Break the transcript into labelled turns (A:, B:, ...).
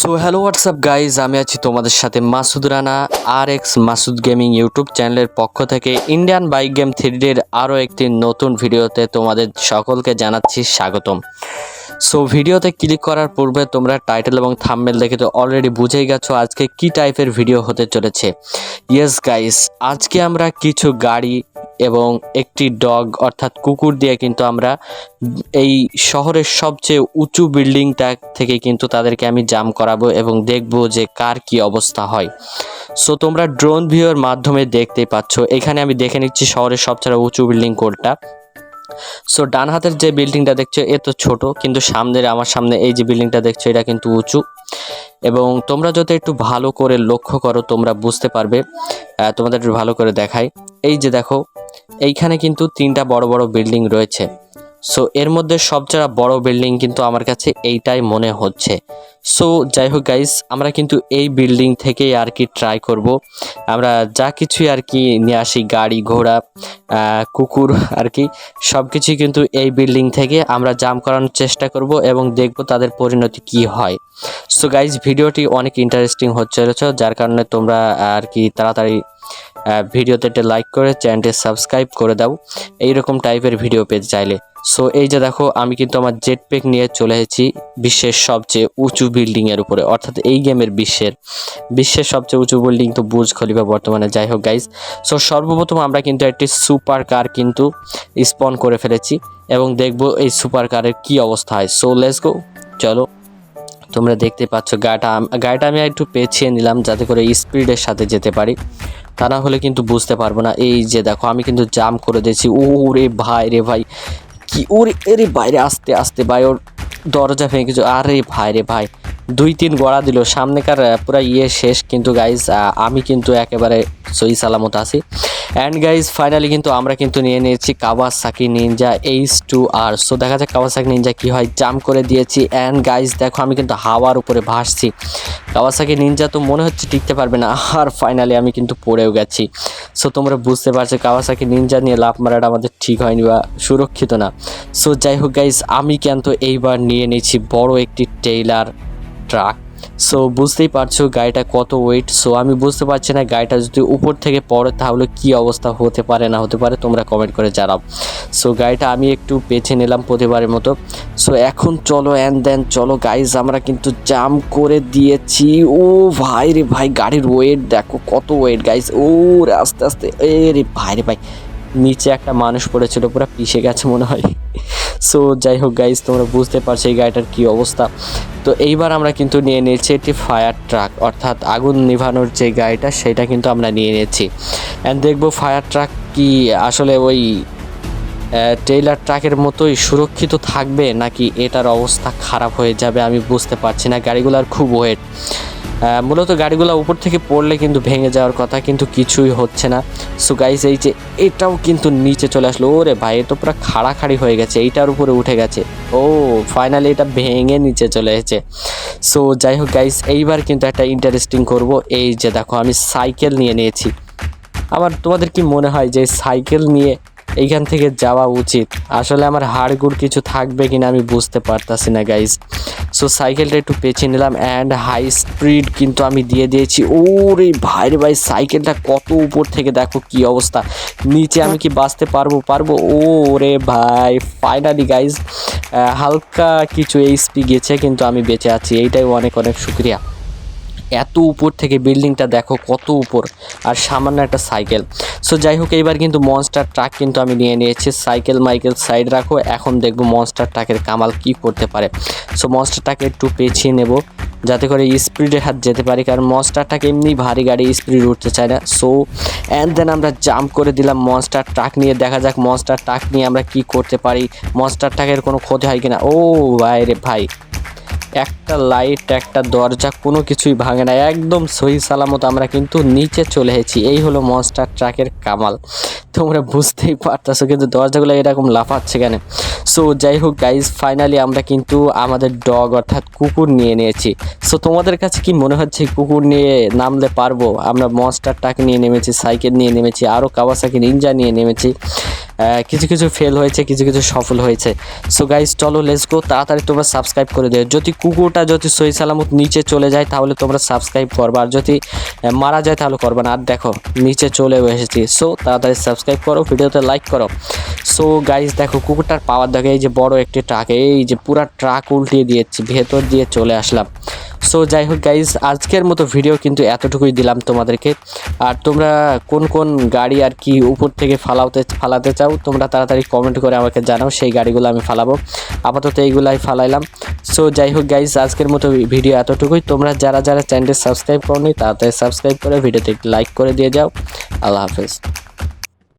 A: So hello WhatsApp guys আমি আছি তোমাদের সাথে মাসুদ রানা আর এক্স মাসুদ গেমিং ইউটিউব চ্যানেলের পক্ষ থেকে ইন্ডিয়ান বাইক গেম থ্রিডির আরও একটি নতুন ভিডিওতে তোমাদের সকলকে জানাচ্ছি স্বাগতম। সো ভিডিওতে ক্লিক করার পূর্বে তোমরা টাইটেল এবং থাম্বনেল দেখে তো অলরেডি বুঝেই গেছো আজকে কি টাইপের ভিডিও হতে চলেছে। ইয়েস গাইস আজকে আমরা কিছু গাড়ি এবং একটি ডগ, অর্থাৎ কুকুর দিয়ে কিন্তু আমরা এই শহরের সবচেয়ে উঁচু বিল্ডিংটা থেকে কিন্তু তাদেরকে আমি জাম করাবো এবং দেখব যে কার কি অবস্থা হয়। সো তোমরা ড্রোন ভিউর মাধ্যমে দেখতে পাচ্ছ। এখানে আমি দেখে নিচ্ছি শহরের সবচেয়ে উঁচু বিল্ডিং কোডটা। সো ডান হাতের যে বিল্ডিংটা দেখছ, এ তো ছোট, কিন্তু সামনের, আমার সামনে এই যে বিল্ডিংটা দেখছ, এটা কিন্তু উঁচু। এবং তোমরা যদি একটু ভালো করে লক্ষ্য করো, তোমরা বুঝতে পারবে তোমাদের একটু ভালো করে দেখাই। এই যে দেখো এইখানে কিন্তু তিনটা বড় বড় বিল্ডিং রয়েছে। সো এর মধ্যে সবচেয়ে বড় বিল্ডিং কিন্তু আমার কাছে এইটাই মনে হচ্ছে। সো যাই হোক গাইস আমরা কিন্তু এই বিল্ডিং থেকেই আর কি ট্রাই করব। আমরা যা কিছুই আর কি নিয়ে আসি, গাড়ি, ঘোড়া কুকুর আর কি সব কিছুই কিন্তু এই বিল্ডিং থেকে আমরা জাম করানোর চেষ্টা করব এবং দেখব তাদের পরিণতি কি হয়। সো গাইস ভিডিওটি অনেক ইন্টারেস্টিং হচ্ছে, যার কারণে তোমরা আর কি তাড়াতাড়ি ভিডিওতে একটা লাইক করে চ্যানেলটি সাবস্ক্রাইব করে দাও। এইরকম টাইপের ভিডিও পেতে চাইলে। সো এই যে দেখো, আমি কিন্তু আমার জেট প্যাক নিয়ে চলে এসেছি বিশ্বের সবচেয়ে উঁচু বিল্ডিং এর উপরে, অর্থাৎ এই গেমের বিশ্বের। বিশ্বের সবচেয়ে উঁচু বিল্ডিং তো বুর্জ খলিফা বর্তমানে। যাই হোক গাইজ সো সর্বপ্রথম আমরা কিন্তু একটি সুপার কার কিন্তু স্পন করে ফেলেছি এবং দেখব এই সুপার কারের কি অবস্থা হয়। সো লেটস গো চলো। তোমরা দেখতে পাচ্ছ গাড়িটা গাড়িটা আমি একটু পেছিয়ে নিলাম যাতে করে স্পিডের সাথে যেতে পারি। তা না হলে কিন্তু বুঝতে পারব না। এই যে দেখো, আমি কিন্তু জাম করে দিয়েছি। ও রে ভাই রে ভাই। কি ওরে, এরে বাইরে আস্তে আস্তে ভাই, ওর দরজা ভেঙে গেছে। আরে ভাই রে ভাই। দুই তিন গড়া দিল। সামনেকার পুরা ইয়ে শেষ, কিন্তু গাইজ আমি কিন্তু একেবারে সই সালামত আছি। অ্যান্ড গাইজ ফাইনালি কিন্তু আমরা কিন্তু নিয়ে নিয়েছি Kawasaki Ninja H two R so দেখা যাক কাওয়াসাকি নিনজা কি হয়। জাম করে দিয়েছি। অ্যান্ড গাইজ দেখো আমি কিন্তু হাওয়ার উপরে ভাসছি। কাওয়াসাকি নিনজা তো মনে হচ্ছে টিকতে পারবে না। আর ফাইনালি আমি কিন্তু পড়েও গেছি। সো তোমরা বুঝতে পারছ কাওয়াসাকি নিনজা নিয়ে লাভ মারাটা আমাদের ঠিক হয়নি বা সুরক্ষিত না। সো যাই হোক গাইজ আমি কিন্তু এইবার নিয়ে নিয়েছি বড় একটি টেইলার ট্রাক সো বুঝতেই পারছ গাড়িটা কত ওয়েট সো আমি বুঝতে পারছি না গাড়িটা যদি উপর থেকে পড়ে তাহলে কি অবস্থা হতে পারে, না হতে পারে, তোমরা কমেন্ট করে জানাও। সো গাড়িটা আমি একটু পেছে নিলাম প্রতিবারের মতো। সো এখন চলো অ্যান্ড দেন চলো গাইজ আমরা কিন্তু জাম করে দিয়েছি। ও ভাই রে ভাই, গাড়ির ওয়েট দেখো কত ওয়েট গাইজ ও আস্তে আস্তে, এ রে ভাই রে ভাই। নিচে একটা মানুষ পড়েছিল, পুরো পিষে গেছে মনে হয়। সো যাই হোক গাইজ তোমরা বুঝতে পারছ এই গাড়িটার কী অবস্থা। তো এইবার আমরা কিন্তু নিয়ে নিয়েছি একটি ফায়ার ট্রাক অর্থাৎ আগুন নিভানোর যে গাড়িটা, সেটা কিন্তু আমরা নিয়ে নিয়েছি। অ্যান্ড দেখব ফায়ার ট্রাক কি আসলে ওই ট্রেইলার ট্রাকের মতোই সুরক্ষিত থাকবে, নাকি এটার অবস্থা খারাপ হয়ে যাবে, আমি বুঝতে পারছি না। গাড়িগুলোর খুব ওয়েট মূলত গাড়িগুলো উপর থেকে পড়লে কিন্তু ভেঙে যাওয়ার কথা কিন্তু কিছুই হচ্ছে না। সো গাইজ এই যে এটাও কিন্তু নিচে চলে আসলো। ওরে ভাই, এ তো পুরো খাড়াখাড়ি হয়ে গেছে, এইটার উপরে উঠে গেছে। ও ফাইনালি এটা ভেঙে নিচে চলে এসেছে। সো যাই হোক গাইজ এইবার কিন্তু একটা ইন্টারেস্টিং করব। এই যে দেখো, আমি সাইকেল নিয়ে নিয়েছি। আমার, তোমাদের কি মনে হয় যে সাইকেল নিয়ে এইখান থেকে যাওয়া উচিত? আসলে আমার হাড়গুড় কিছু থাকবে কিনা আমি বুঝতে পারতাছি না গাইজ সো সাইকেলটা একটু পেছে নিলাম অ্যান্ড হাই স্পিড কিন্তু আমি দিয়ে দিয়েছি। ওরে ভাই রে ভাই সাইকেলটা কত উপর থেকে দেখো কি অবস্থা। নিচে আমি কি বাঁচতে পারব পারব? ও রে ভাই ফাইনালি গাইজ হালকা কিছু এইচপি গেছে কিন্তু আমি বেঁচে আছি। এইটাই অনেক অনেক শুক্রিয়া। এত উপর থেকে বিল্ডিংটা দেখো কত উপর, আর সামান্য একটা সাইকেল সো যাই হোক এইবার কিন্তু মনস্টার ট্রাক কিন্তু আমি নিয়ে নিয়েছি। সাইকেল মাইকেল সাইড রাখো, এখন দেখব মনস্টার ট্রাকের কামাল কি করতে পারে। সো মনস্টার ট্রাকে একটু পেছিয়ে নেব, যাতে করে স্পিডের হাত যেতে পারি, কারণ মনস্টার ট্রাক এমনি ভারী গাড়ি স্পিড উঠতে চায় না। সো অ্যান্ড দেন আমরা জাম্প করে দিলাম মনস্টার ট্রাক নিয়ে। দেখা যাক মনস্টার ট্রাক নিয়ে আমরা কি করতে পারি। মনস্টার ট্রাকের কোনো ক্ষতি হয় কিনা? ও, ভাই রে ভাই। একটা লাইট, একটা দরজা, কোনো কিছুই ভাঙে না। একদম সহি সালামত আমরা কিন্তু নিচে চলে এসেছি। এই হলো মনস্টার ট্রাকের কামাল। তোমরা বুঝতেই পারতেছো কিন্তু দরজাগুলো এরকম লাফাচ্ছে কেন? সো যাই হোক গাইজ ফাইনালি আমরা কিন্তু আমাদের ডগ অর্থাৎ কুকুর নিয়ে নিয়েছি। সো তোমাদের কাছে কি মনে হচ্ছে কুকুর নিয়ে নামলে পারব? আমরা মনস্টার ট্রাক নিয়ে নেমেছি, সাইকেল নিয়ে নেমেছি আরও কাওয়াসাকি নিনজা নিয়ে নেমেছি। কিছু কিছু ফেল হয়েছে, কিছু কিছু সফল হয়েছে। সো গাইজ চলো লেটস গো তাড়াতাড়ি তোমরা সাবস্ক্রাইব করে দিও। যদি কুকুরটা, যদি সহি সালামত নিচে চলে যায়, তাহলে তোমরা সাবস্ক্রাইব করবা। আর যদি মারা যায়, তাহলে করবে না। আর দেখো, নিচে চলে এসেছি। সো তাড়াতাড়ি সাবস্ক্রাইব করো, ভিডিওতে লাইক করো। সো গাইজ দেখো, কুকুরটার পাওয়ার দেখো, এই যে বড় একটি ট্রাক এই যে পুরা ট্রাক উল্টিয়ে দিয়েছি, ভেতর দিয়ে চলে আসলাম। সো যাই হোক গাইজ আজকের মতো ভিডিও কিন্তু এতটুকুই দিলাম তোমাদেরকে। আর তোমরা কোন কোন গাড়ি আর কি উপর থেকে ফালাতে ফালাতে চাও, তোমরা তাড়াতাড়ি কমেন্ট করে আমাকে জানাও, সেই গাড়িগুলো আমি ফালাবো। আপাতত এইগুলাই ফালাইলাম। সো যাই হোক গাইজ আজকের মতো ভিডিও এতটুকুই। তোমরা যারা যারা চ্যানেলটি সাবস্ক্রাইব করনি, তাড়াতাড়ি সাবস্ক্রাইব করে ভিডিওতে লাইক করে দিয়ে যাও। আল্লাহ হাফেজ।